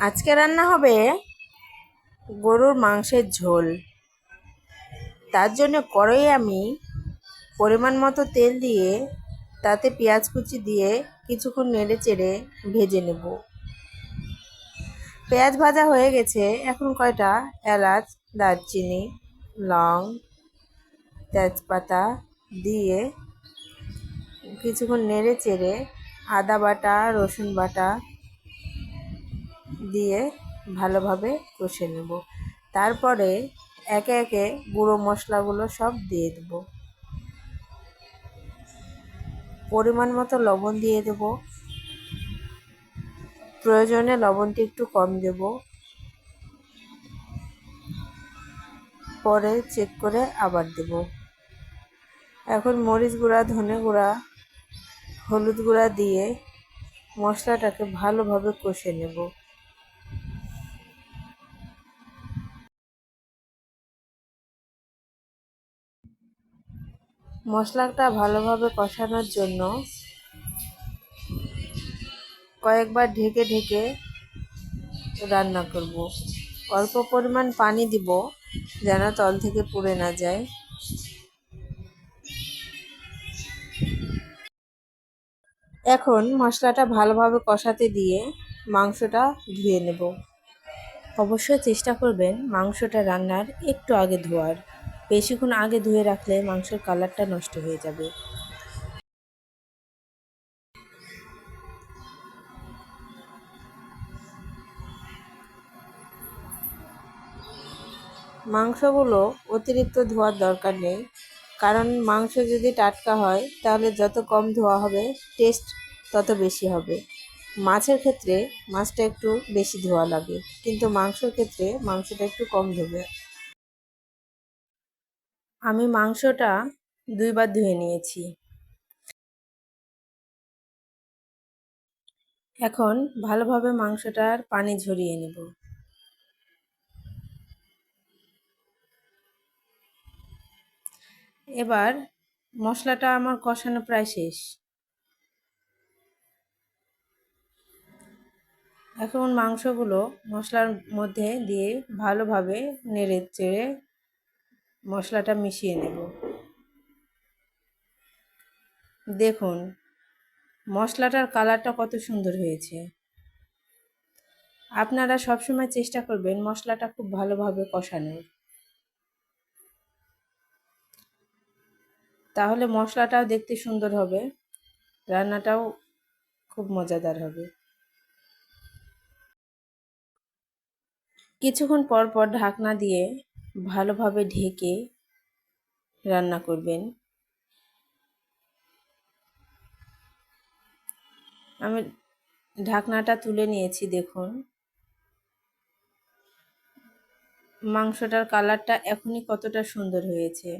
আজকে রান্না হবে গরুর মাংসের ঝোল। তার জন্য কড়াই আমি পরিমাণ মতো তেল দিয়ে তাতে পেঁয়াজ কুচি দিয়ে কিছুক্ষণ নেড়ে চেড়ে ভেজে নেব। পেঁয়াজ ভাজা হয়ে গেছে। এখন কয়টা? এলাচ, দারচিনি, লং, তেজপাতা দিয়ে কিছুক্ষণ নেড়ে চেড়ে আদা বাটা, রসুন বাটা দিয়ে ভালোভাবে কষে নেব। তারপরে একে একে গুঁড়ো মশলাগুলো সব দিয়ে দেব। পরিমাণ মতো লবণ দিয়ে দেব। প্রয়োজনে লবণটি একটু কম দেব। পরে চেক করে আবার দেব। এখন মরিচ গুঁড়া, ধনে গুঁড়া, হলুদ গুঁড়া দিয়ে মশলাটাকে ভালোভাবে কষে নেব। মশলাটা ভালোভাবে কষানোর জন্য কয়েকবার ঢেকে ঢেকে রান্না করব। অল্প পরিমাণ পানি দিব যেন তল থেকে পুড়ে না যায়। এখন মশলাটা ভালোভাবে কষাতে দিয়ে মাংসটা ধুয়ে নেব। অবশ্যই চেষ্টা করবেন মাংসটা রান্নার একটু আগে ধোয়ার। বেশিক্ষণ আগে ধুয়ে রাখলে মাংসের কালারটা নষ্ট হয়ে যাবে। মাংসগুলো অতিরিক্ত ধোয়ার দরকার নেই, কারণ মাংস যদি টাটকা হয়, তাহলে যত কম ধোয়া হবে টেস্ট তত বেশি হবে। মাছের ক্ষেত্রে মাছটা একটু বেশি ধোয়া লাগে, কিন্তু মাংসের ক্ষেত্রে মাংসটা একটু কম ধোবে। আমি মাংসটা দুইবার ধুয়ে নিয়েছি। এখন ভালোভাবে মাংসটার পানি ঝরিয়ে নেব। এবার মশলাটা আমার কষানো প্রায় শেষ। এখন মাংসগুলো মশলার মধ্যে দিয়ে ভালোভাবে নেড়ে চেড়ে মশলাটা মিশিয়ে নেব। দেখুন, মশলাটার কালারটা কত সুন্দর হয়েছে। আপনারা সবসময় চেষ্টা করবেন মশলাটা খুব ভালোভাবে কষানোর। তাহলে মশলাটাও দেখতে সুন্দর হবে, রান্নাটাও খুব মজাদার হবে। কিছুক্ষণ পর পর ঢাকনা দিয়ে ভালোভাবে ঢেকে রান্না করবেন। আমি ঢাকনাটা তুলে নিয়েছি, দেখুন। মাংসটার কালারটা এখনই কতটা সুন্দর হয়েছে।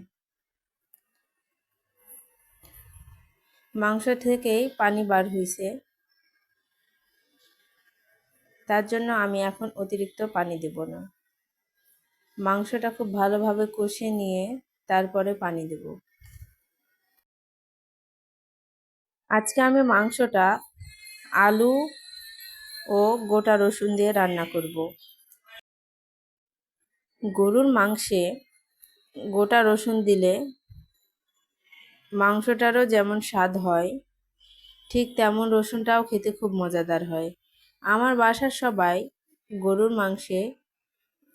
মাংস থেকেই পানি বার হয়েছে তার জন্য আমি এখন অতিরিক্ত পানি দেব না। মাংসটা খুব ভালোভাবে কষে নিয়ে তারপরে পানি দেব। আজকে আমি মাংসটা আলু ও গোটা রসুন দিয়ে রান্না করব। গরুর মাংসে গোটা রসুন দিলে মাংসটারও যেমন স্বাদ হয়, ঠিক তেমন রসুনটাও খেতে খুব মজাদার হয়। আমার বাসার সবাই গরুর মাংসে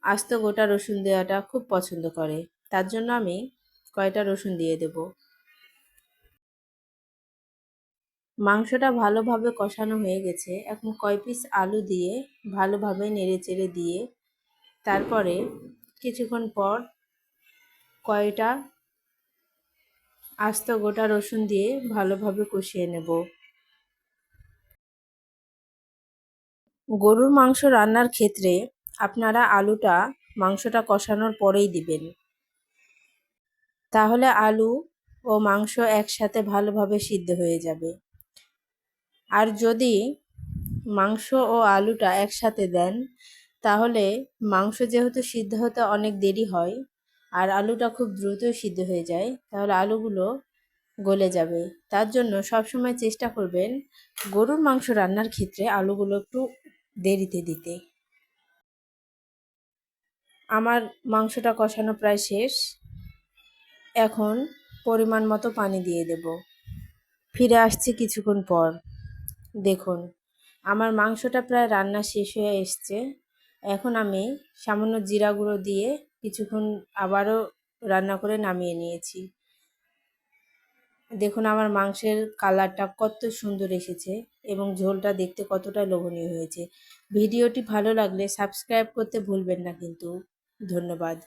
আস্ত গোটা রসুন দেওয়াটা খুব পছন্দ করে। তার জন্য আমি কয়টা রসুন দিয়ে দেব? মাংসটা ভালোভাবে কষানো হয়ে গেছে। এখন কয় পিস আলু দিয়ে ভালোভাবে নেড়ে চেড়ে দিয়ে তারপরে কিছুক্ষণ পর কয়টা আস্ত গোটা রসুন দিয়ে ভালোভাবে কষিয়ে নেব। গরুর মাংস রান্নার ক্ষেত্রে আপনারা আলুটা মাংসটা কষানোর পরেই দিবেন। তাহলে আলু ও মাংস একসাথে ভালোভাবে সিদ্ধ হয়ে যাবে। আর যদি মাংস ও আলুটা একসাথে দেন, তাহলে মাংস যেহেতু সিদ্ধ হতে অনেক দেরি হয় আর আলুটা খুব দ্রুত সিদ্ধ হয়ে যায়, তাহলে আলুগুলো গলে যাবে। তার জন্য সবসময় চেষ্টা করবেন গরুর মাংস রান্নার ক্ষেত্রে আলুগুলো একটু দেরিতে দিতে। আমার মাংসটা কষানো প্রায় শেষ। এখন পরিমাণ মতো পানি দিয়ে দেব। ফিরে আসছি কিছুক্ষণ পর। দেখুন, আমার মাংসটা প্রায় রান্না শেষ হয়ে এসছে। এখন আমি সামান্য জিরা গুঁড়ো দিয়ে কিছুক্ষণ আবারও রান্না করে নামিয়ে নিয়েছি। দেখুন, আমার মাংসের কালারটা কত সুন্দর এসেছে এবং ঝোলটা দেখতে কতটা লোভনীয় হয়েছে। ভিডিওটি ভালো লাগলে সাবস্ক্রাইব করতে ভুলবেন না কিন্তু। ধন্যবাদ।